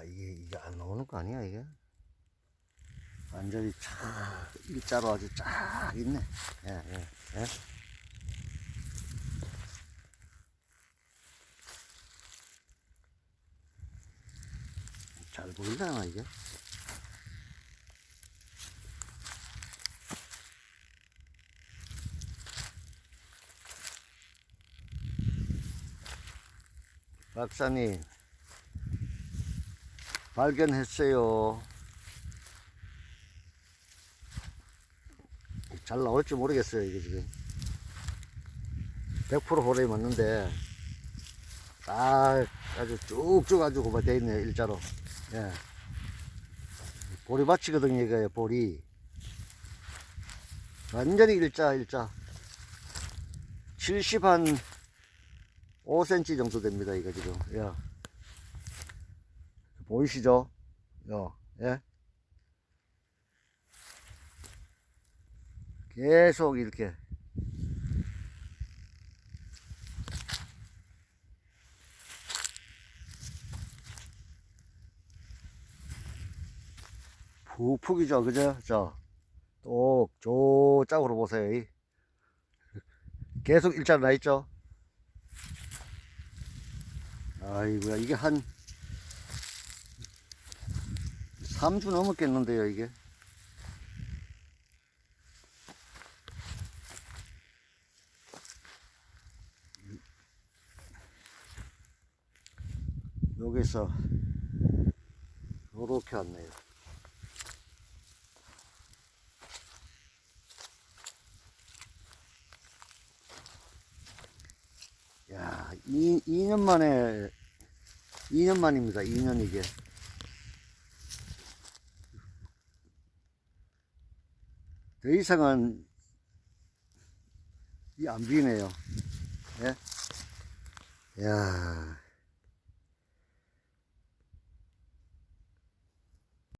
야, 이게, 이게 안 나오는 거 아니야, 이게? 완전히 쫙, 일자로 아주 쫙 있네. 예, 예, 예. 잘 보이려나, 이게? 박사님, 발견했어요. 잘 나올지 모르겠어요, 이게 지금. 100% 호레이 맞는데, 딱 아주 쭉쭉 아주 고발되어 있네요, 일자로. 예. 보리밭이거든요, 이거요, 보리. 완전히 일자, 일자. 70 한 5cm 정도 됩니다, 이거 지금. 야. 보이시죠? 요, 예? 계속 이렇게. 푹푹이죠, 그죠? 저, 또, 저 짝으로 보세요. 이. 계속 일자로 나 있죠? 아이고야, 이게 한 3주 넘었겠는데요, 이게. 여기서 요렇게 왔네요. 야, 2, 2년 만에, 2년 만입니다. 2년 이게. 더 이상은 이 안 비네요. 예? 야,